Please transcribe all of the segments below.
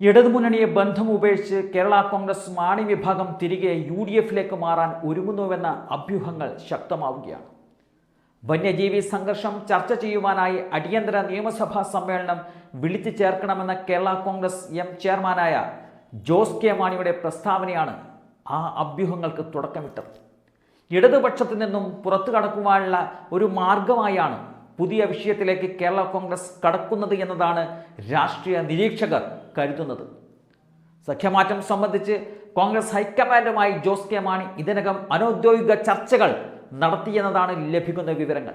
ഇടതുമുന്നണിയെ ബന്ധം ഉപേക്ഷിച്ച് കേരള കോൺഗ്രസ് മാണി വിഭാഗം തിരികെ യു ഡി എഫിലേക്ക് മാറാൻ ഒരുങ്ങുന്നുവെന്ന അഭ്യൂഹങ്ങൾ ശക്തമാവുകയാണ്. വന്യജീവി സംഘർഷം ചർച്ച ചെയ്യുവാനായി അടിയന്തര നിയമസഭാ സമ്മേളനം വിളിച്ചു ചേർക്കണമെന്ന കേരള കോൺഗ്രസ് എം ചെയർമാനായ ജോസ് കെ മാണിയുടെ പ്രസ്താവനയാണ് ആ അഭ്യൂഹങ്ങൾക്ക് തുടക്കമിട്ടത്. ഇടതുപക്ഷത്തു നിന്നും പുറത്തു കടക്കുവാനുള്ള ഒരു മാർഗമായാണ് പുതിയ വിഷയത്തിലേക്ക് കേരള കോൺഗ്രസ് കടക്കുന്നത് എന്നതാണ് രാഷ്ട്രീയ നിരീക്ഷകർ കരുതുന്നത്. സഖ്യമാറ്റം സംബന്ധിച്ച് കോൺഗ്രസ് ഹൈക്കമാൻഡുമായി ജോസ് കെ മാണി ഇതിനകം അനൌദ്യോഗിക ചർച്ചകൾ നടത്തിയെന്നതാണ് ലഭിക്കുന്ന വിവരങ്ങൾ.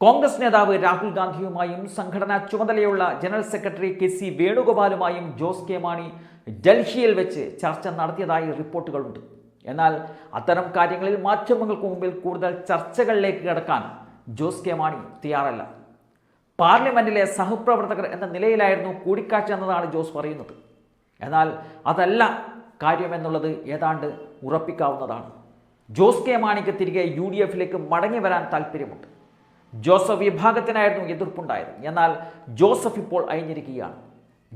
കോൺഗ്രസ് നേതാവ് രാഹുൽ ഗാന്ധിയുമായും സംഘടനാ ചുമതലയുള്ള ജനറൽ സെക്രട്ടറി കെ സി വേണുഗോപാലുമായും ജോസ് കെ മാണി ഡൽഹിയിൽ വെച്ച് ചർച്ച നടത്തിയതായി റിപ്പോർട്ടുകളുണ്ട്. എന്നാൽ അത്തരം കാര്യങ്ങളിൽ മാധ്യമങ്ങൾക്ക് മുമ്പിൽ കൂടുതൽ ചർച്ചകളിലേക്ക് കടക്കാൻ ജോസ് കെ മാണി തയ്യാറല്ല. പാർലമെന്റിലെ സഹപ്രവർത്തകർ എന്ന നിലയിലായിരുന്നു കൂടിക്കാഴ്ച എന്നതാണ് ജോസ് പറയുന്നത്. എന്നാൽ അതല്ല കാര്യമെന്നുള്ളത് ഏതാണ്ട് ഉറപ്പിക്കാവുന്നതാണ്. ജോസ് കെ മാണിക്ക് തിരികെ യു ഡി എഫിലേക്ക് മടങ്ങി വരാൻ താല്പര്യമുണ്ട് ജോസഫ് വിഭാഗത്തിനായിരുന്നു എതിർപ്പുണ്ടായത്. എന്നാൽ ജോസഫ് ഇപ്പോൾ അയഞ്ഞിരിക്കുകയാണ്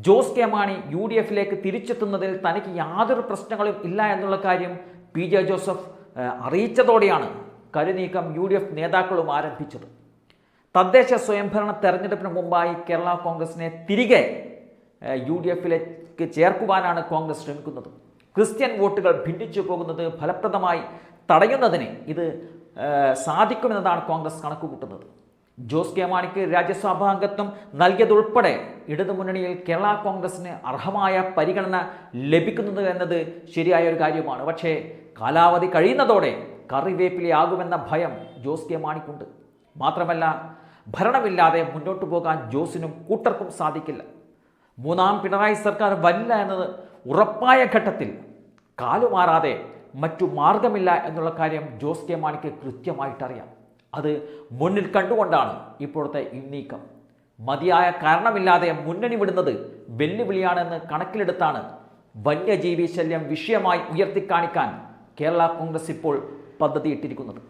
Jose K Mani U D എഫിലേക്ക് തിരിച്ചെത്തുന്നതിൽ തനിക്ക് യാതൊരു പ്രശ്നങ്ങളും ഇല്ല എന്നുള്ള കാര്യം പി ജെ ജോസഫ് അറിയിച്ചതോടെയാണ് കരുനീക്കം യു ഡി എഫ് നേതാക്കളും ആരംഭിച്ചത്. തദ്ദേശ സ്വയംഭരണ തെരഞ്ഞെടുപ്പിന് മുമ്പായി കേരള കോൺഗ്രസിനെ തിരികെ യു ഡി എഫിലേക്ക് ചേർക്കുവാനാണ് കോൺഗ്രസ് ശ്രമിക്കുന്നത്. ക്രിസ്ത്യൻ വോട്ടുകൾ ഭിന്നിച്ചു പോകുന്നത് ഫലപ്രദമായി തടയുന്നതിന് ഇത് സാധിക്കുമെന്നതാണ് കോൺഗ്രസ് കണക്കുകൂട്ടുന്നത്. ജോസ് കെ മാണിക്ക് രാജ്യസഭാ അംഗത്വം നൽകിയതുൾപ്പെടെ ഇടതുമുന്നണിയിൽ കേരള കോൺഗ്രസിന് അർഹമായ പരിഗണന ലഭിക്കുന്നത് എന്നത് ശരിയായ ഒരു കാര്യമാണ്. പക്ഷേ കാലാവധി കഴിയുന്നതോടെ കറിവേപ്പിലയാകുമെന്ന ഭയം ജോസ് കെ മാണിക്കുണ്ട്. മാത്രമല്ല ഭരണമില്ലാതെ മുന്നോട്ടു പോകാൻ ജോസിനും കൂട്ടർക്കും സാധിക്കില്ല. മൂന്നാം പിണറായി സർക്കാർ വരില്ല എന്നത് ഉറപ്പായ ഘട്ടത്തിൽ കാലുമാറാതെ മറ്റു മാർഗമില്ല എന്നുള്ള കാര്യം ജോസ് കെ മാണിക്ക് കൃത്യമായിട്ടറിയാം. അത് മുന്നിൽ കണ്ടുകൊണ്ടാണ് ഇപ്പോഴത്തെ ഈ നീക്കം. മതിയായ കാരണമില്ലാതെ മുന്നണി വിടുന്നത് വെല്ലുവിളിയാണെന്ന് കണക്കിലെടുത്താണ് വന്യജീവി ശല്യം വിഷയമായി ഉയർത്തിക്കാണിക്കാൻ കേരള കോൺഗ്രസ് ഇപ്പോൾ പദ്ധതിയിട്ടിരിക്കുന്നത്.